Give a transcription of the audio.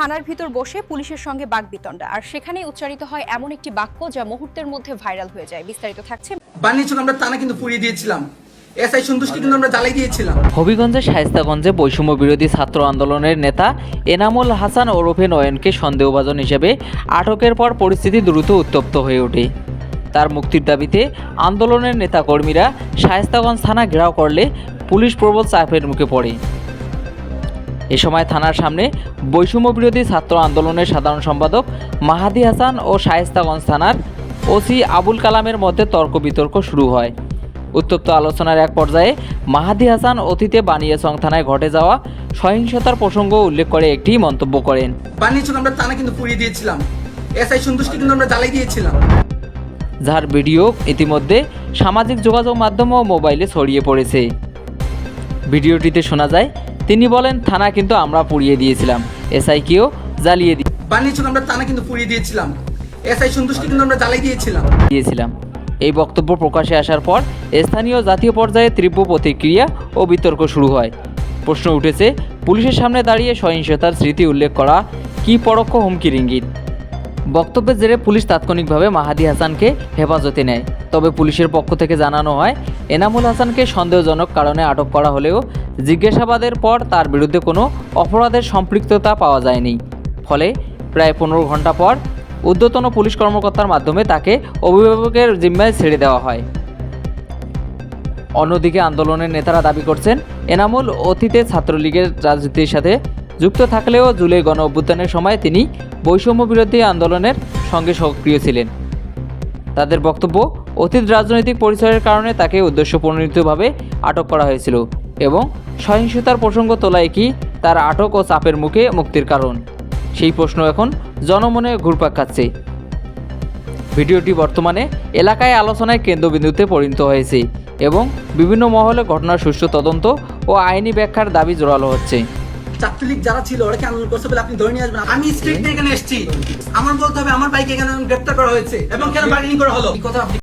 থানার ভিতর বসে পুলিশের সঙ্গে বাগবিতণ্ডা। আর সেখানেই উচ্চারিত হয় এমন একটি বাক্য যা মুহূর্তের মধ্যে ভাইরাল হয়ে যায়। বিস্তারিত থাকছে। বানিয়েছিল আমরা টানা কিন্তু পুড়িয়ে দিয়েছিলাম। এসআই সন্তুষ্টি কিন্তু আমরা জ্বালাই দিয়েছিলাম। হবিগঞ্জের শায়েস্তাগঞ্জে বৈষম্য বিরোধী ছাত্র আন্দোলনের নেতা এনামুল হাসান ওরফে নয়নকে সন্দেহভাজন হিসেবে আটকের পর পরিস্থিতি দ্রুত উত্তপ্ত হয়ে ওঠে। তার মুক্তির দাবিতে আন্দোলনের নেতাকর্মীরা শায়েস্তাগঞ্জ থানা ঘেরাও করলে পুলিশ প্রবল চাপের মুখে পড়ে। এ সময় থানার সামনে বৈষম্য বিরোধী ছাত্র আন্দোলনের সাধারণ সম্পাদক মাহাদি হাসান ও শায়েস্তাগঞ্জ থানার ওসি আবুল কালামের মধ্যে তর্ক বিতর্ক শুরু হয়। উত্তপ্ত আলোচনার এক পর্যায়ে মাহাদি হাসান অতীতে বানিয়াচং থানায় ঘটে যাওয়া সহিংসতার প্রসঙ্গ উল্লেখ করে একটি মন্তব্য করেন। আমরা টানা কিন্তু পুড়িয়ে দিয়েছিলাম। এসআই সন্তুষ্টি কিন্তু আমরা জ্বালাই দিয়েছিলাম। যার ভিডিও ইতিমধ্যে সামাজিক যোগাযোগ মাধ্যম ও মোবাইলে ছড়িয়ে পড়েছে। ভিডিওটিতে শোনা যায় তিনি বলেন থানা কিন্তু আমরা পুড়িয়ে দিয়েছিলাম। এসআইকেও জ্বালিয়ে দিয়ে বানিয়েছিল আমরা টানা কিন্তু পুড়িয়ে দিয়েছিলাম। এসআই সন্তুষ্টি কিন্তু আমরা জ্বালাই দিয়েছিলাম। দিয়েছিলাম। এই বক্তব্য প্রকাশে আসার পর স্থানীয় জাতীয় পর্যায়ে তীব্র প্রতিক্রিয়া ও বিতর্ক শুরু হয়। প্রশ্ন উঠেছে পুলিশের সামনে দাঁড়িয়ে সহিংসতার স্মৃতি উল্লেখ করা কি পরোক্ষ হুমকির ইঙ্গিত? বক্তব্যের জেরে পুলিশ তাৎক্ষণিকভাবে মাহাদি হাসানকে হেফাজতে নেয়। তবে পুলিশের পক্ষ থেকে জানানো হয়, এনামুল হাসানকে সন্দেহজনক কারণে আটক করা হলেও জিজ্ঞাসাবাদের পর তার বিরুদ্ধে কোনো অপরাধের সম্পৃক্ততা পাওয়া যায়নি। ফলে প্রায় পনেরো ঘণ্টা পর ঊর্ধ্বতন পুলিশ কর্মকর্তার মাধ্যমে তাকে অভিভাবকের জিম্মায় ছেড়ে দেওয়া হয়। অন্যদিকে আন্দোলনের নেতারা দাবি করছেন, এনামুল অতীতে ছাত্রলীগের রাজনীতির সাথে যুক্ত থাকলেও জুলাই গণ অভ্যুত্থানের সময় তিনি বৈষম্য বিরোধী আন্দোলনের সঙ্গে সক্রিয় ছিলেন। তাদের বক্তব্য অতীত রাজনৈতিক পরিচয়ের কারণে তাকে উদ্দেশ্যপ্রণোদিতভাবে আটক করা হয়েছিল এবং সহিংসতার প্রসঙ্গ তোলায় কি তার আটক ও চাপের মুখে মুক্তির কারণ? সেই প্রশ্ন এখন জনমনে ঘুরপাক খাচ্ছে। ভিডিওটি বর্তমানে এলাকায় আলোচনায় কেন্দ্রবিন্দুতে পরিণত হয়েছে এবং বিভিন্ন মহলে ঘটনার সুষ্ঠু তদন্ত ও আইনি ব্যাখ্যার দাবি জোরালো হচ্ছে। ছাত্রলীগ যারা ছিল ওরা কি আন্দোলন করছে বলে আপনি ধরে নিয়ে আসবেন। আমি স্ট্রিট দিয়ে এখানে এসেছি। আমার বলতে হবে আমার বাইকে এখানে গ্রেপ্তার করা হয়েছে। এবং কেন বার্গেনিং করা হলো? কথা আপনি